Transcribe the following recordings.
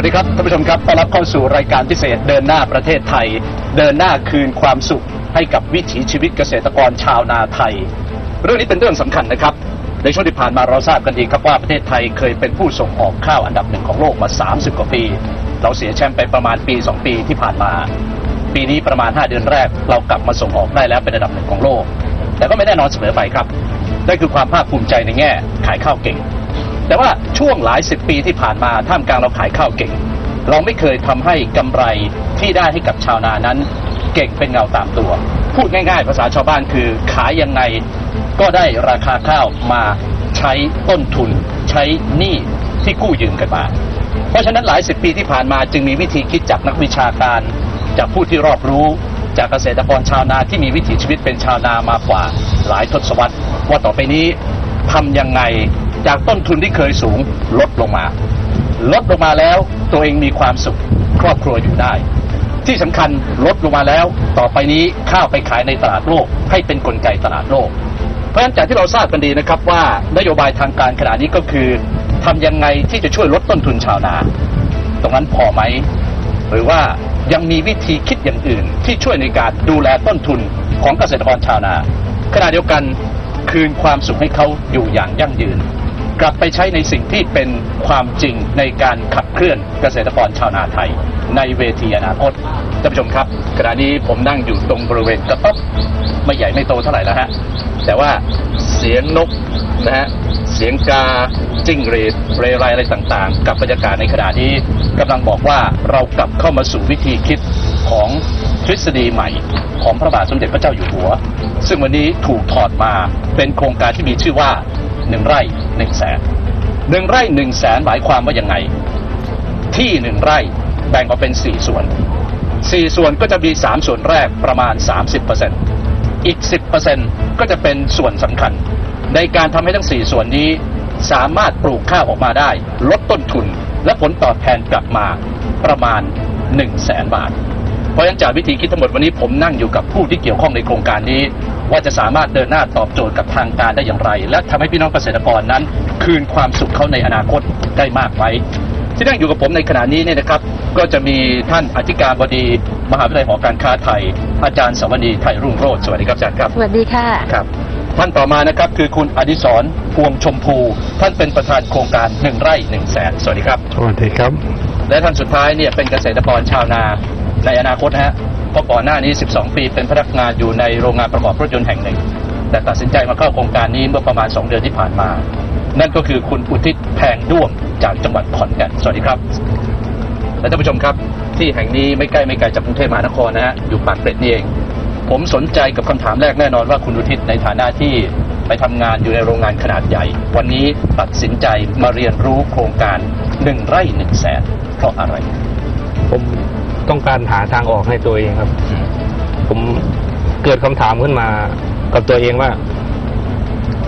วัสดีครับท่านผู้ชมครับต้อนรับเข้าสู่รายการพิเศษเดินหน้าประเทศไทย เดินหน้าคืนความสุขให้กับวิถีชีวิตเกษตรกรชาวนาไทย เรื่องนี้เป็นเรื่องสำคัญนะครับ ในช่วงที่ผ่านมาเราทราบกันดีครับว่าประเทศไทยเคยเป็นผู้ส่งออกข้าวอันดับหนึ่งของโลกมา 30 กว่าปี เราเสียแชมป์ไปประมาณปี 2 ปีที่ผ่านมา ปีนี้ประมาณ 5 เดือนแรก เรากลับมาส่งออกได้แล้วเป็นอันดับหนึ่งของโลก แต่ก็ไม่แน่นอนเสมอไปครับนั่นคือความภาคภูมิใจในแง่ ขายข้าวเก่ง แต่ว่าช่วงหลายสิบปีที่ผ่านมาท่ามกลางเราขายข้าวเก่ง เราไม่เคยทำให้กำไรที่ได้ให้กับชาวนานั้น เก่งเป็นเงาตามตัว พูดง่ายๆ ภาษาชาวบ้านคือขายยังไงก็ได้ราคาข้าวมาใช้ต้นทุน ใช้หนี้ที่กู้ยืมกันมา เพราะฉะนั้นหลายสิบปีที่ผ่านมาจึงมีวิธีคิดจากนักวิชาการ จากผู้ที่รอบรู้จากเกษตรกรชาวนาที่มีวิถีชีวิตเป็นชาวนามากกว่าหลายทศวรรษ ว่าต่อไปนี้ทำยังไง จากต้นทุนที่เคยสูงลดลงมา ลดลงมาแล้วตัวเองมีความสุขครอบครัวอยู่ได้ ที่สำคัญลดลงมาแล้ว ต่อไปนี้ข้าวไปขายในตลาดโลก ให้เป็นกลไกตลาดโลก เพราะฉะนั้นจากที่เราทราบกันดีนะครับว่านโยบายทางการขณะนี้ก็คือทำยังไงที่จะช่วยลดต้นทุนชาวนา ตรงนั้นพอไหมหรือว่ายังมีวิธีคิดอย่างอื่น ที่ช่วยในการดูแลต้นทุนของเกษตรกรชาวนาขณะเดียวกันคืนความสุขให้เขาอยู่อย่างยั่งยืน กลับไปใช้ในสิ่งที่เป็นความจริงในการขับเคลื่อนเกษตรกรชาวนาไทย ในเวทีอนาคตท่านผู้ชมครับขณะนี้ผมนั่งอยู่ตรงบริเวณกระต๊อบไม่ใหญ่ไม่โตเท่าไหร่แล้วฮะแต่ว่าเสียงนกนะฮะเสียงกาจิ้งหรีดเรไรอะไรต่างๆ กับบรรยากาศในขณะนี้กำลังบอกว่าเรากลับเข้ามาสู่วิธีคิดของทฤษฎีใหม่ของพระบาทสมเด็จพระเจ้าอยู่หัว ซึ่งวันนี้ถูกถอดมาเป็นโครงการที่มีชื่อว่า หนึ่งไร่หนึ่งแสนหนึ่งไร่หนึ่งแสนหมายความว่ายังไง ที่หนึ่งไร่แบ่งออกเป็นสี่ส่วนสี่ส่วนก็จะมีสามส่วนแรกประมาณ 30%อีก 10%ก็จะเป็นส่วนสำคัญ ในการทำให้ทั้งสี่ส่วนนี้สามารถปลูกข้าวออกมาได้ ลดต้นทุนและผลตอบแทนกลับมาประมาณ 1 0 0 0 0แสนบาท ราะฉะนั้นจากวิธีคิดทั้งหมดวันนี้ผมนั่งอยู่กับผู้ที่เกี่ยวข้องในโครงการนี้ ว่าจะสามารถเดินหน้าตอบโจทย์กับทางการได้อย่างไร และทำให้พี่น้องเกษตรกรนั้น คืนความสุขเขาในอนาคตได้มากไว้ที่นั่งอยู่กับผมในขณะนี้เนี่ยนะครับ ก็จะมีท่านอธิการบดีมหาวิทยาลัยหอการค้าไทย อาจารย์สวนีไทยรุ่งโรจน์สวัสดีครับอาจารย์ครับ สวัสดีค่ะครับท่านต่อมานะครับคือคุณอดิศรพวงชมพู ท่านเป็นประธานโครงการหนึ่งไร่หนึ่งแสนสวัสดีครับ สวัสดีครับ และท่านสุดท้ายเนี่ยเป็นเกษตรกรชาวนา ในอนาคตนะฮะเพราะก่อนหน้านี้ 12 ปีเป็นพนักงานอยู่ในโรงงานประกอบรถยนต์แห่งหนึ่ง แต่ตัดสินใจมาเข้าโครงการนี้เมื่อประมาณ 2 เดือนที่ผ่านมา นั่นก็คือคุณอุทิศแพงด้วงจากจังหวัดขอนแก่นสวัสดีครับและท่านผู้ชมครับ ที่แห่งนี้ไม่ใกล้ไม่ไกลจากกรุงเทพมหานครนะฮะอยู่ปากเกร็ดนี่เอง ผมสนใจกับคำถามแรกแน่นอนว่าคุณอุทิศในฐานะที่ไปทำงานอยู่ในโรงงานขนาดใหญ่ วันนี้ตัดสินใจมาเรียนรู้โครงการหนึ่งไร่หนึ่งแสนเพราะอะไร ผม ต้องการหาทางออกให้ตัวเองครับ ผมเกิดคำถามขึ้นมากับตัวเองว่า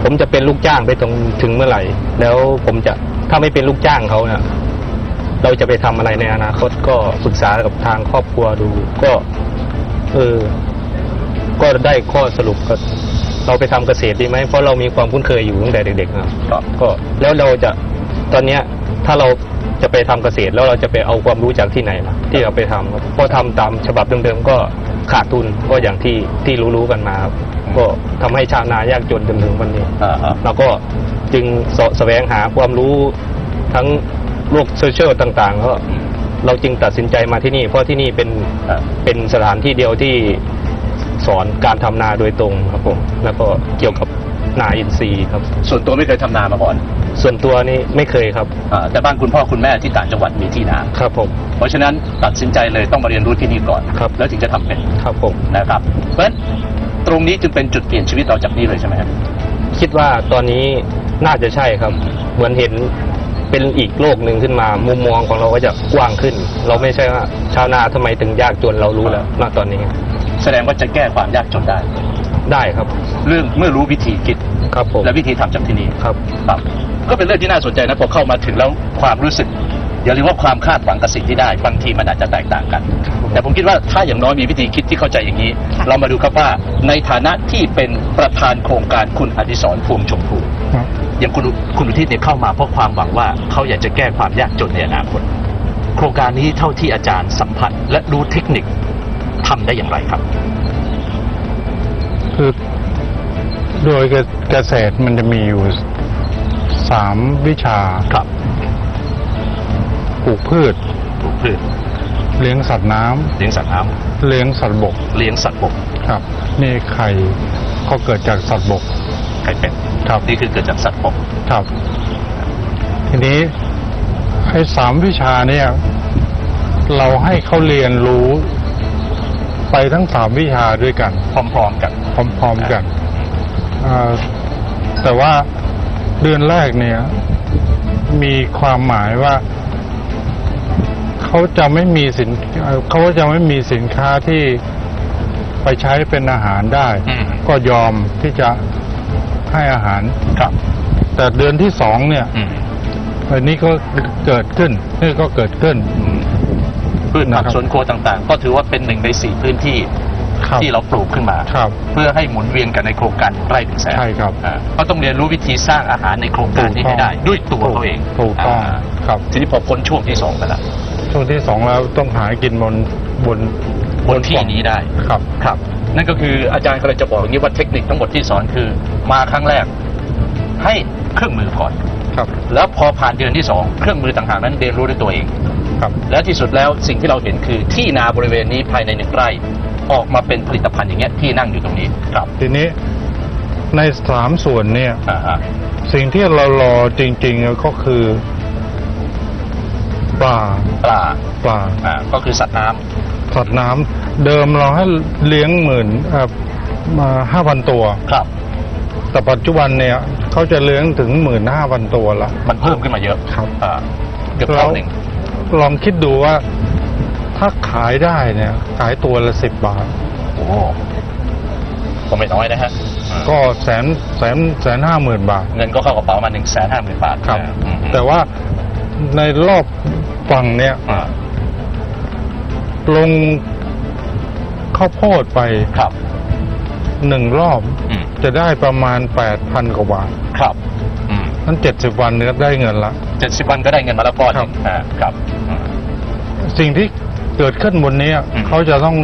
ผมจะเป็นลูกจ้างไปตรงถึงเมื่อไหร่ แล้วผมจะถ้าไม่เป็นลูกจ้างเขาเนี่ยเราจะไปทำอะไรในอนาคตก็ปรึกษากับทางครอบครัวดู ก็ เออ ก็ได้ข้อสรุปก็เราไปทำเกษตรดีไหมเพราะเรามีความคุ้นเคยอยู่ตั้งแต่เด็กๆครับครับก็แล้วเราจะตอนเนี้ยถ้าเรา จะไปทำเกษตรแล้วเราจะไปเอาความรู้จากที่ไหนล่ะที่เราไปทำครับเพราะทำตามฉบับเดิมๆก็ขาดทุนก็อย่างที่ที่รู้ๆกันมาครับก็ทำให้ชาวนายากจนจนถึงวันนี้อ่าฮะเราก็จึงเสาะแสวงหาความรู้ทั้งโลกโซเชียลต่างๆก็เราจึงตัดสินใจมาที่นี่ เพราะที่นี่เป็นอ่าเป็นสถานที่เดียวที่สอนการทำนาโดยตรงครับผมแล้วก็เกี่ยวกับ นาอินทรีย์ครับ ส่วนตัวไม่เคยทำนามาก่อนส่วนตัวนี่ไม่เคยครับอ่าแต่บ้านคุณพ่อคุณแม่ที่ต่างจังหวัดมีที่นา ครับผม เพราะฉะนั้นตัดสินใจเลยต้องมาเรียนรู้ที่นี่ก่อน ครับ แล้วถึงจะทำเป็นครับผม นะครับ เพราะฉะนั้นตรงนี้จึงเป็นจุดเปลี่ยนชีวิตเราจากนี้เลยใช่ไหมครับ คิดว่าตอนนี้น่าจะใช่ครับ เหมือนเห็นเป็นอีกโลกหนึ่งขึ้นมา มุมมองของเราก็จะกว้างขึ้น เราไม่ใช่ว่าชาวนาทำไมถึงยากจนเรารู้แล้วณตอนนี้ แสดงว่าจะแก้ความยากจนได้ ได้ครับ เรื่องเมื่อรู้วิธีคิดครับผมและวิธีทำจากที่นี่ครับครับ ก็เป็นเรื่องที่น่าสนใจนะพอเข้ามาถึงแล้วความรู้สึกอย่าลืมว่าความคาดหวังกับสิ่งที่ได้บางทีมันอาจจะแตกต่างกัน แต่ผมคิดว่าถ้าอย่างน้อยมีวิธีคิดที่เข้าใจอย่างนี้ เรามาดูครับว่าในฐานะที่เป็นประธานโครงการคุณอดิศรพวงชมพูอย่างคุณอุคุณอุทิศเนี่ยเข้ามาเพราะความหวังว่าเขาอยากจะแก้ความยากจนในอนาคตโครงการนี้เท่าที่อาจารย์สัมผัสและรู้เทคนิคทำได้อย่างไรครับ โดยเกษตรมันจะมีอยู่สามวิชาครับปลูกพืช ปลูกพืช เลี้ยงสัตว์น้ำเลี้ยงสัตว์น้เลี้ยงสัตว์บกำเลี้ยงสัตว์บกครับ นี่ไข่ก็เกิดจากสัตว์บก ไข่เป็ดครับ นี่คือเกิดจากสัตว์บกครับ ทีนี้ไอ้สามวิชาเนี่ย เราให้เขาเรียนรู้ ไปทั้งสามวิชาด้วยกัน พร้อมๆกัน พร้อมๆกันอ่า แต่ว่าเดือนแรกเนี่ย มีความหมายว่า เขาจะไม่มีสินเอ่อเขาจะไม่มีสินค้าที่ไปใช้เป็นอาหารได้อืมก็ยอมที่จะให้อาหารครับ แต่เดือนที่สองเนี่ยอืมอันนี้ก็เกิดขึ้นนี่ก็เกิดขึ้นอืมพืชผักนะครับสวนครัวต่างๆ ก็ถือว่าเป็นหนึ่งในสี่พื้นที่ ครับที่เราปลูกขึ้นมา ครับเพื่อให้หมุนเวียนกันในโครงการไร่ถึงแสนใช่ครับอ่าก็ต้องเรียนรู้วิธีสร้างอาหารในโครงการนี้ให้ได้ด้วยตัวเขาเองถูกต้องาครับ ทีนี้พอพ้นช่วงที่สองไปแล้วช่วงที่สองแล้วต้องหากินบนบนบนที่นี้ได้ ครับ ครับ นั่นก็คืออาจารย์กำลังจะบอกอย่างนี้ว่าเทคนิคทั้งหมดที่สอนคือ มาครั้งแรก ให้เครื่องมือก่อน ครับ แล้วพอผ่านเดือนที่สองเครื่องมือต่างหากนั้นเรียนรู้ด้วยตัวเอง ครับ และที่สุดแล้วสิ่งที่เราเห็นคือที่นาบริเวณนี้ภายในหนึ่งไร่ ออกมาเป็นผลิตภัณฑ์อย่างเงี้ยที่นั่งอยู่ตรงนี้ครับทีนี้ในสามส่วนเนี่ย อ่าฮะสิ่งที่เรารอจริงๆก็คือปลาปลาปลาอ่าก็คือสัตว์น้ำสัตว์น้ำเดิมเราให้เลี้ยงหมื่นเอ่อมาห้าพันตัว ครับ แต่ปัจจุบันเนี่ยเขาจะเลี้ยงถึงหมื่นห้าพันตัวละ มันเพิ่มขึ้นมาเยอะครับ อ่าเกือบเท่าหนึ่งลองคิดดูว่า ถ้าขายได้เนี่ยขายตัวละสิบบาท โอ้โหก็ไม่น้อยนะฮะอืมก็แสนแสนแสนห้าหมื่นบาท เงินก็เข้ากระเป๋ามาหนึ่งแสนห้าหมื่นบาทครับอ่าอืมแต่ว่าในรอบฝั่งเนี่ยอ่าลงข้าวโพดไปครับหนึ่งรอบอืมจะได้ประมาณแปดพันกว่าบาทครับอืมนั้นเจ็ดสิบวันเนี่ยได้เงินละเจ็ดสิบวันก็ได้เงินมาแล้วก้อนหครันึ่บงอ่าครับอืมสิ่งที่ เกิดขึ้นบนเนี้ยอืมเขาจะต้อง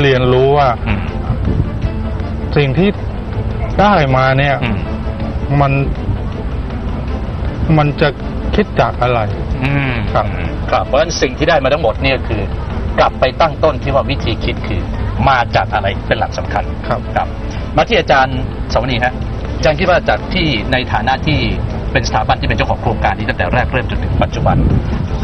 เรียนรู้ว่าอืมสิ่งที่ได้มาเนี่ยอืมมัน มันจะคิดจากอะไรอืมครับครับ เพราะฉะนั้นสิ่งที่ได้มาทั้งหมดเนี่ยคือ กลับไปตั้งต้นที่ว่าวิธีคิดคือ มาจากอะไรเป็นหลักสำคัญครับครับ มาที่อาจารย์สวนีฮะอาจารย์คิดว่าจากที่ในฐานะที่เป็นสถาบันที่เป็นเจ้าของโครงการนี้ตั้งแต่แรกเริ่มจนถึงปัจจุบัน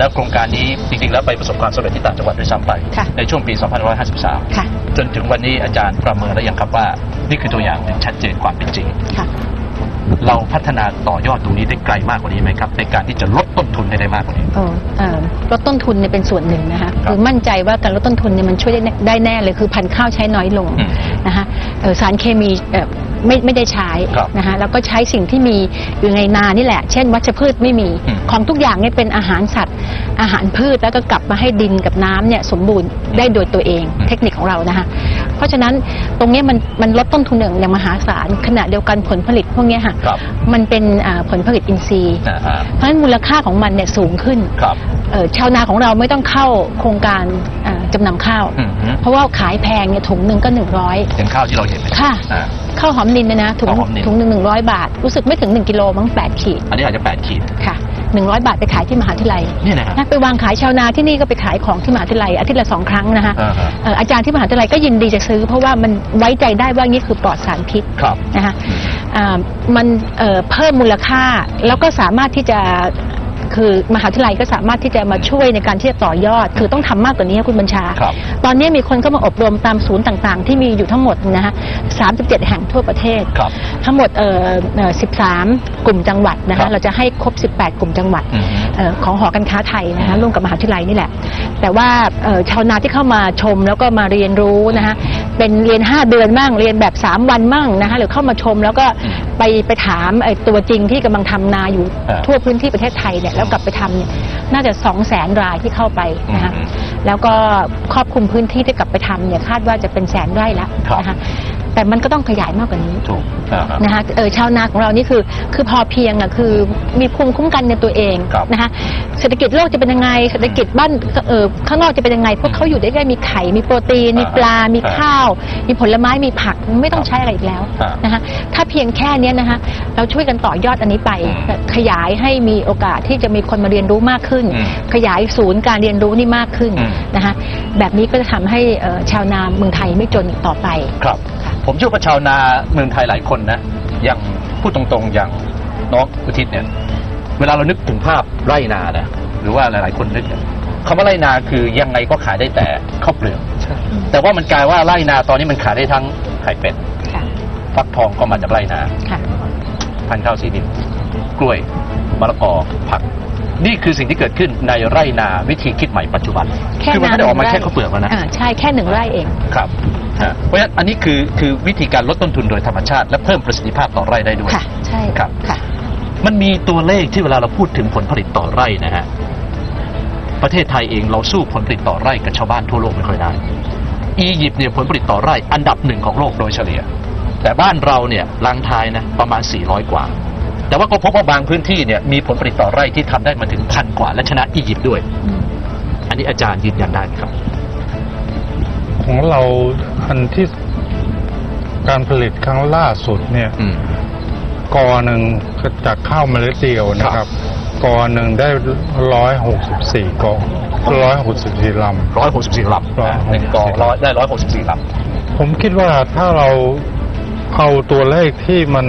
แล้วโครงการนี้จริงๆแล้วไปประสบความสำเร็จที่ต่างจังหวัดด้วยซ้ำไป ค่ะในช่วงปี2553ค่ะจนถึงวันนี้อาจารย์ประเมินแล้วยังครับว่า นี่คือตัวอย่างหนึ่งชัดเจนความเป็นจริง ค่ะ เราพัฒนาต่อยอดตรงนี้ได้ไกลมากกว่านี้ไหมครับ ในการที่จะลดต้นทุนให้ได้มากกว่านี้ เออเอ่อลดต้นทุนเนี่ยเป็นส่วนหนึ่งนะคะครับคือมั่นใจว่าการลดต้นทุนเนี่ยมันช่วยได้แน่ได้แน่เลยคือพันธุ์ข้าวใช้น้อยลงอืมนะคะเอ่อสารเคมีเอ่อ ไม่ไม่ได้ใช้ครับนะคะแล้วก็ใช้สิ่งที่มีอยู่ในนานี่แหละ เช่น วัชพืชไม่มีอืมของทุกอย่างเนี่ยเป็นอาหารสัตว์ อาหารพืชแล้วก็กลับมาให้ดินกับน้ำเนี่ยสมบูรณ์ได้โดยตัวเอง อืม เทคนิคของเรานะคะเพราะฉะนั้นตรงเนี้ยมันมันลดต้นทุนอย่างอย่างมหาศาลขณะเดียวกันผลผลิตพวกเนี้ยค่ะครับมันเป็นอ่าผลผลิตอินทรีย์นะฮะเพราะฉะนั้นมูลค่าของมันเนี่ยสูงขึ้น ครับเอ่อ ชาวนาของเราไม่ต้องเข้าโครงการอ่าจำนำข้าวอืมฮึเพราะว่าขายแพงเนี่ยถุงหนึ่งก็หนึ่งร้อยเป็นข้าวที่เราเห็นไหมค่ะอ่าข้าวหอมนินเนี่ยนะถุงข้าวหอมนิลถุงหนึ่งหนึ่งร้อยบาท รู้สึกไม่ถึงหนึ่งกิโลมั้งแปดขีด อันนี้อาจจะแปดขีดค่ะหนึ่งร้อยบาทไปขายที่มหาวิทยาลัยนี่นะฮะนะไปวางขายชาวนาที่นี่ก็ไปขายของที่มหาวิทยาลัยอาทิตย์ละสองครั้งนะคะอ่าฮะเอ่ออาจารย์ที่มหาวิทยาลัยก็ยินดีจะซื้อ เพราะว่ามันไว้ใจได้ว่านี่คือปลอดสารพิษครับนะคะอ่ามันเอ่อเพิ่มมูลค่าแล้วก็สามารถที่จะ คือมหาวิทยาลัยก็สามารถที่จะมาช่วยในการที่จะต่อยอด คือต้องทำมากกว่านี้คุณบัญชาครับตอนนี้มีคนเข้ามาอบรมตามศูนย์ต่างๆ ที่มีอยู่ทั้งหมดนะฮะ37แห่งทั่วประเทศครับทั้งหมดเอ่อเอ่อ13กลุ่มจังหวัดนะครัคะบเราจะให้ครบ 18 กลุ่มจังหวัดอืมฮึเอ่อของหอการค้าไทยนะคะร่วมกับมหาวิทยาลัยนี่แหละ แต่ว่าเอ่อชาวนาที่เข้ามาชมแล้วก็มาเรียนรู้นะคะ เป็นเรียน 5 เดือนมั่งเรียนแบบ 3 วันมั่งนะคะหรือเข้ามาชมแล้วก็อืมไปไปถามไอ้ตัวจริงที่กำลังทำนาอยู่อ่าทั่วพื้นที่ประเทศไทยเนี่ยแล้วกลับไปทำเนี่ยน่าจะ 2 0 0แสนรายที่เข้าไปนะคะอืมแล้วก็ครอบคลุมพื้นที่ที่กลับไปทำเนี่ยคาดว่าจะเป็นแสนไร่ละครับ นะคะ แต่มันก็ต้องขยายมากกว่านี้ถูกอ่าฮะนะคะเออชาวนาของเรานี่คือ คือพอเพียงอะคือมีภูมิคุ้มกันในตัวเองครับนะคะเศรษฐกิจโลกจะเป็นยังไงเศรษฐกิจบ้านเออข้างนอกจะเป็นยังไงพวกเขาอยู่ได้ได้มีไข่มีโปรตีน มีปลา มีอ่าข้าว มีผลไม้มีผักไม่ต้องใช้อะไรอีกแล้วอ่านนะคะถ้าเพียงแค่เนี้ยนะคะเราช่วยกันต่อยอดอันนี้ไปอืมขยายให้มีโอกาสที่จะมีคนมาเรียนรู้มากขึ้น อืมขยายศูนย์การเรียนรู้นี่มากขึ้นอืม นะคะแบบนี้ก็จะทำให้เอ่อชาวนาเมืองไทยไม่จนอีกต่อไป ครับ ผมเชื่อว่าชาวนาเมืองไทยหลายคนนะอย่างพูดตรงๆอย่างน้องอุทิศเนี่ย เวลาเรานึกถึงภาพไร่นานะหรือว่าหลายๆคนนึกเนี่ยคำว่าไร่นาคือยังไงก็ขายได้แต่ข้าวเปลือกแต่ว่ามันกลายว่าไร่นาตอนนี้มันขายได้ทั้งไข่เป็ดค่ะฟักทองก็มาจากไร่นาค่ะพันธุ์ข้าวสีดินกล้วยมะละกอผัก นี่คือสิ่งที่เกิดขึ้นในไร่นาวิธีคิดใหม่ปัจจุบัน คือมันไม่ได้ออกมาแค่ข้าวเปลือกแล้วนะอ่าใช่แค่หนึ่งไร่เองครับอ่า เพราะฉะนั้นอันนี้คือคือวิธีการลดต้นทุนโดยธรรมชาติ และเพิ่มประสิทธิภาพต่อไร่ได้ด้วยค่ะใช่ครับค่ะ มันมีตัวเลขที่เวลาเราพูดถึงผลผลิตต่อไร่นะฮะประเทศไทยเองเราสู้ผลผลิตต่อไร่กับชาวบ้านทั่วโลกไม่ค่อยได้อียิปต์เนี่ยผลผลิตต่อไร่อันดับหนึ่งของโลกโดยเฉลี่ย แต่บ้านเราเนี่ยลังทายนะประมาณ 400 กว่า แต่ว่าก็พบว่าบางพื้นที่เนี่ยมีผลผลิตต่อไร่ที่ทำได้มาถึงพันกว่า และชนะอียิปต์ด้วย อันนี้อาจารย์ยืนยันได้ไหมครับ ของเราอันที่การผลิตครั้งล่าสุดเนี่ยอืม กอหนึ่งจากข้าวเมล็ดเดียวนะคครัรับ บ กอหนึ่งได้ร้อยหกสิบสี่กอร้อยหกสิบสี่ลร้อยหกสิบสี่ลำนะหนึ่งกองร้อยได้ร้อยหกสิบสี่ลำผมคิดว่าถ้าเราเอาตัวเลขที่มัน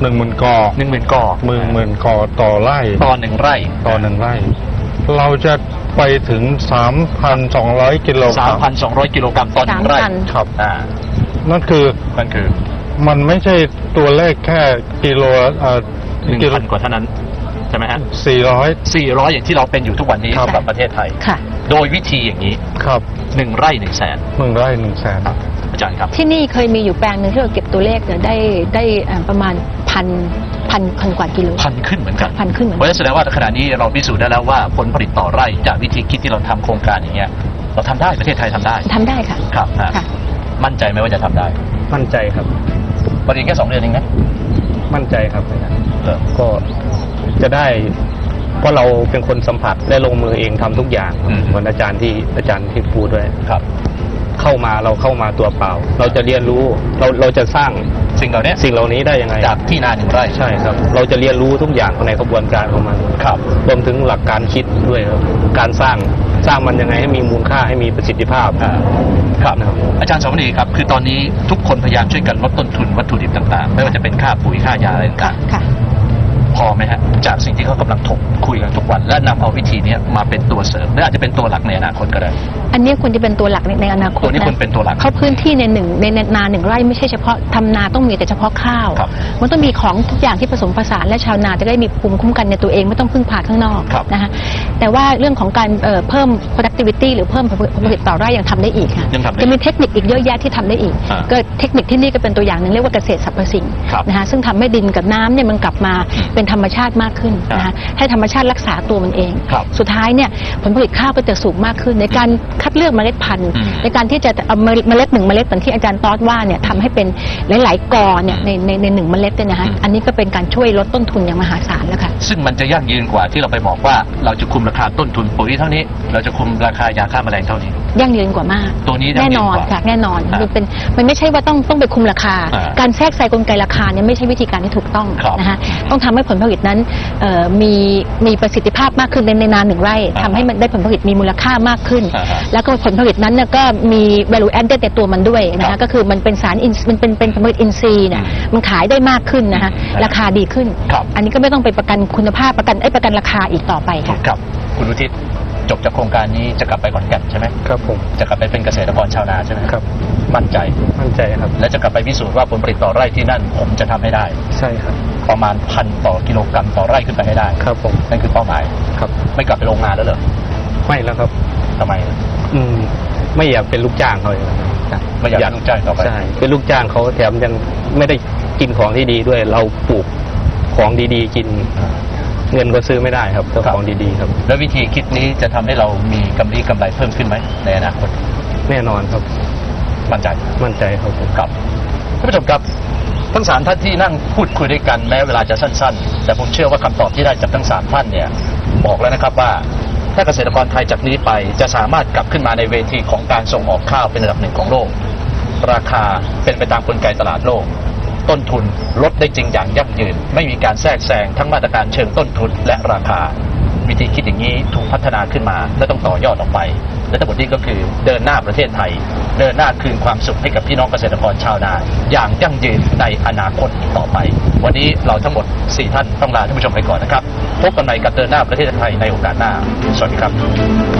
หนึ่งหมื่นกอำหนึ่งหมื่นกอหมื่นหมื่นกอต่อไร่ต่อหนึ่งไร่ ต่อหนึ่งไร่ เราจะ ไปถึงสามพันสองร้อยกิโลกสารัมมพันสองร้อยกิโลกรัมต่อหนึ่งไร่3,000ครับ อ่านั่นคือนั่นคือ มันไม่ใช่ตัวเลขแค่กิโลเอ่อหนึ่งกิโลพันกว่าเท่านั้น ใช่ไหมฮะสี่ร้อยสี่ร้อยอย่างที่เราเป็นอยู่ทุกวันนี้ครับ สำหรับประเทศไทย ค่ะ โดยวิธีอย่างนี้ ครับหนึ่งไร่หนึ่งแสนหนึ่งไร่หนึ่งแสน อาจารย์ครับ ที่นี่เคยมีอยู่แปลงหนึ่งที่เราเก็บตัวเลขเนี่ยได้ได้อ่าประมาณพัน พันพันกว่ากิโลพันขึ้นเหมือนกันพันขึ้นเหมือนเพกันราะฉะนั้นแสดงว่าขณะนี้เราพิสูจน์ได้แล้วว่าผลผลิตต่อไร่จากวิธีคิดที่เราทำโครงการอย่างเงี้ยเราทำได้ประเทศไทยทำได้ทำได้ค่ะครับฮะค่ะ มั่นใจไหมว่าจะทำได้มั่นใจครับ ประเด็นแค่สองเดือนเองนะมั่นใจครับเออก็จะได้เพราะเราเป็นคนสัมผัสได้ลงมือเองทำทุกอย่างอืมเหมือนอาจารย์ที่อาจารย์ที่พูดด้วย ครับ เข้ามาเราเข้ามาตัวเปล่า เราจะเรียนรู้เราเราจะสร้างสิ่งเหล่านี้สิ่งเหล่านี้ได้ยังไง จากที่นาหนึ่งไร่ใช่ครับ เราจะเรียนรู้ทุกอย่างในกระบวนการของมันครับรวมถึงหลักการคิดด้วยครับการสร้างสร้างมันยังไงให้มีมูลค่าให้มีประสิทธิภาพอ่าครับนะครับอาจารย์สมณีครับ คือตอนนี้ทุกคนพยายามช่วยกันลดต้นทุนวัตถุดิบต่างๆ ไม่ว่าจะเป็นค่าปุ๋ยค่ายาอะไรต่างค่ะๆพ อไหมฮะจากสิ่งที่เขากำลังถกคุยกันทุกวัน และนำเอาวิธีเนี้ยมาเป็นตัวเสริมและอาจจะเป็นตัวหลักในอนาคตก็ได้ อันนี้ควรจะเป็นตัวหลักในในอนาคตตัวนี้ควรเป็นตัวหลักเพราะพื้นที่ในหนึ่งในนาหนึ่งไร่ไม่ใช่เฉพาะทำนาต้องมีแต่เฉพาะข้าว ครับ มันต้องมีของทุกอย่างที่ผสมผสานและชาวนาจะได้มีภูมิคุ้มกันในตัวเองไม่ต้องพึ่งพาข้างนอกครับ นะคะแต่ว่าเรื่องของการเอ่อเพิ่ม productivity หรือเพิ่มผลผลิตต่อไร่ยังทำได้อีกค่ะยังทำได้จะมีเทคนิคอีกเยอะแยะที่ทำได้อีก อ่าก็เทคนิคที่นี่ก็เป็นตัวอย่างหนึ่งเรียกว่าเกษตรสรรพสิ่งครับนะคะซึ่งทำให้ดินกับน้ำเนี่ยมันกลับมาอืมเป็นธรรมชาติมากขึ้นนะครัคะบให้ธรรมชาติรักษาตัวมันเองครับสุดท้ายเนี่ยผลผลิตข้าวก็จะสูงมากขึ้น ในการคัดเลือกเมล็ดพันธุ์อืมในการที่จะเอาเมล็ดหนึ่งเมล็ดเหมือนที่อาจารย์ตอดว่าเนี่ยทำให้เป็นหลาย ๆกอเนี่ยในในในหนึ่งเมล็ดเนี่ยนะคะอืมอันนี้ก็เป็นการช่วยลดต้นทุนอย่างมหาศาลแล้วค่ะซึ่งมันจะยั่งยืนกว่าที่เราไปบอกว่าเราจะคุมราคาต้นทุนปุ๋ยเท่านี้ เราจะคุมราคายาฆ่าแมลงเท่านี้ยั่งยืนกว่ามาก ตัวนี้ยั่แน่งยืนนอนกว่าค่ะแน่นอนอ่ามันเป็นมันไม่ใช่ว่าต้องต้องไปคุมราคาอ่าการแทรกใส่กลไกราคาเนี่ยไม่ใช่วิธีการที่ถูกต้องครับนะคะต้องทำให้ผลผลิตนั้นเอ่อมีมีประสิทธิภาพมากขึ้นในในนาหนึ่งไร่อ่าทำให้มันได้ผลผลิตมีมูลค่ามากขึ้นอ่าฮะแล้วก็ผลผลิตนั้นเนี่ยก็มี value added ในตัวมันด้วยนะครัคะบก็คือมันเป็นสารอินมันเป็นเป็นผลผลิตอินทรีย์เนี่ยอืมมันขายได้มากขึ้นนะคะอืมราคาดีขึ้นครับอันนี้ก็ไม่ต้องไปประกันคุณภาพประกันไอ้ยประกันราคาอีกต่อไปค่ะครับคุณอุทิศจบจากโครงการนี้จะกลับไปขอนแก่นใช่ไหมครับผมจะกลับไปเป็นเกษตรกรชาวนาใช่ไหมครับ มั่นใจมั่นใจครับ และจะกลับไปพิสูจน์ว่าผลผลิตต่อไร่ที่นั่นผมจะทำให้ได้ ใช่ครับ ประมาณพันต่อกิโลกรัมต่อไร่ขึ้นไปให้ได้ครับผมนั่นคือเป้าหมายครับ ไม่กลับไปโรงงานแล้วเหรอไม่แล้วครับทำไม อืม ไม่อยากเป็นลูกจ้างเขาเลยครับไม่อยากเป็นลูกจ้างต่อไปใช่เป็นลูกจ้างเขาแถมยังไม่ได้กินของที่ดีด้วย เราปลูกของดีๆ กิน เงินก็ซื้อไม่ได้ครับต้องของดีๆครับ แล้ววิธีคิดนี้จะทำให้เรามีกำไรกำไรเพิ่มขึ้นไหมในอนาคตแน่นอนครับ มั่นใจมั่นใจครับผมครับท่านผู้ชมครับ ทั้งสามท่านที่นั่งพูดคุยด้วยกันแม้เวลาจะสั้น ๆ แต่ผมเชื่อว่าคำตอบที่ได้จากทั้งสามท่านเนี่ยบอกแล้วนะครับว่าถ้าเกษตรกรไทยจากนี้ไปจะสามารถกลับขึ้นมาในเวทีของการส่งออกข้าวเป็นระดับหนึ่งของโลก ราคาเป็นไปตามกลไกตลาดโลก ต้นทุนลดได้จริงอย่างยั่งยืน ไม่มีการแทรกแซงทั้งมาตรการเชิงต้นทุนและราคา วิธีคิดอย่างนี้ถูกพัฒนาขึ้นมาและต้องต่อยอดออกไป และทั้งหมดนี้ก็คือเดินหน้าประเทศไทย เดินหน้าคืนความสุขให้กับพี่น้องเกษตรกรชาวนา อย่างยั่งยืนในอนาคตต่อไป วันนี้เราทั้งหมด 4 ท่านต้องลาท่านผู้ชมไปก่อนนะครับ พบกันใหม่กับเดินหน้าประเทศไทยในโอกาสหน้า สวัสดีครับ